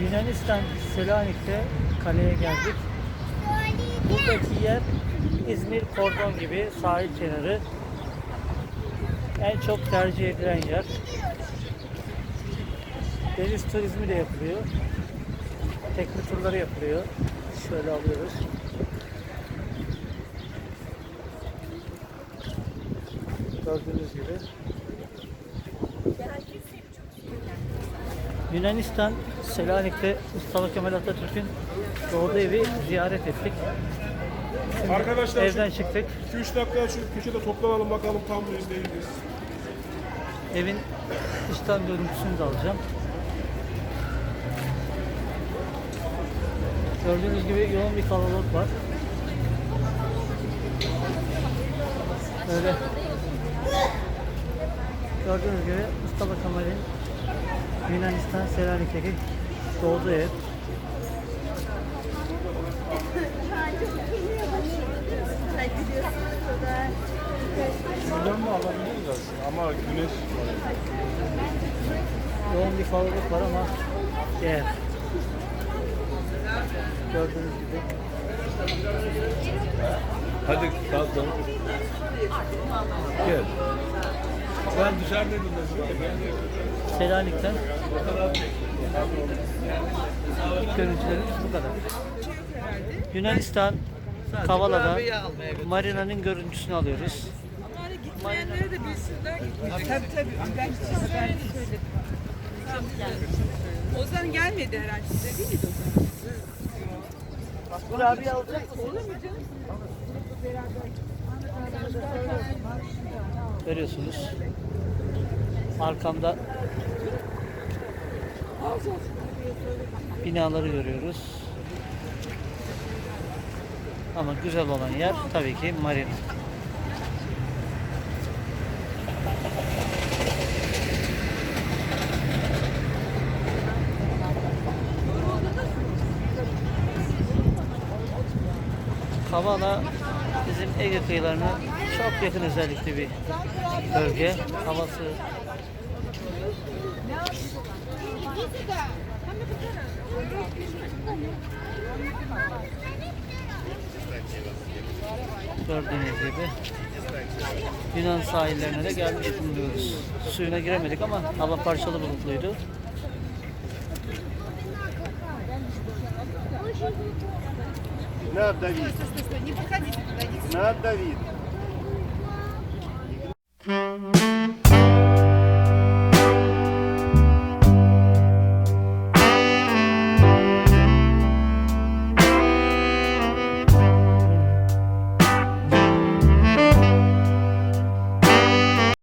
Yunanistan Selanik'te kaleye geldik. Buradaki yer İzmir kordon gibi sahil kenarı. En çok tercih edilen yer. Deniz turizmi de yapılıyor. Tekne turları yapılıyor. Şöyle alıyoruz. Gördüğünüz gibi. Yunanistan Selanik'te Mustafa Kemal Atatürk'ün doğduğu evi ziyaret ettik. Şimdi Arkadaşlar evden şu- çıktık. 2-3 dakika şu köşede toplanalım bakalım tam mıyız değil miyiz? Evin dıştan görüntüsünü de alacağım. Gördüğünüz gibi yoğun bir kalabalık var. Böyle gördüğünüz gibi Mustafa Kemal'in Yunanistan Selanik'teki doğduğu ev. Buradan mı alabiliriz aslında ama güneş Yoğun bir kalabalık var ama değer. Gördüğünüz gibi. Hadi kalkalım. Gel. Ben dışarıdaydım. Selanik'ten ilk görüntülerimiz bu kadar. Yunanistan Kavala'da marinanın görüntüsünü alıyoruz. Hani gitmeyenlere de bilsinler gitmeyecek. Tabii tabii. Ben söyledim. Ozan gelmedi herhalde size değil mi Ozan? Kurabiye alacak Olur mu canım? Görüyorsunuz. Arkamda binaları görüyoruz. Ama güzel olan yer tabii ki marina. Kavala bizim Ege kıyılarına çok yakın özellikle bir bölge. Havası Gördüğünüz gibi Yunan sahillerine de gelmiş bulunuyoruz. Suyuna giremedik ama hava parçalı bulutluydu. Надо вид. Надо вид.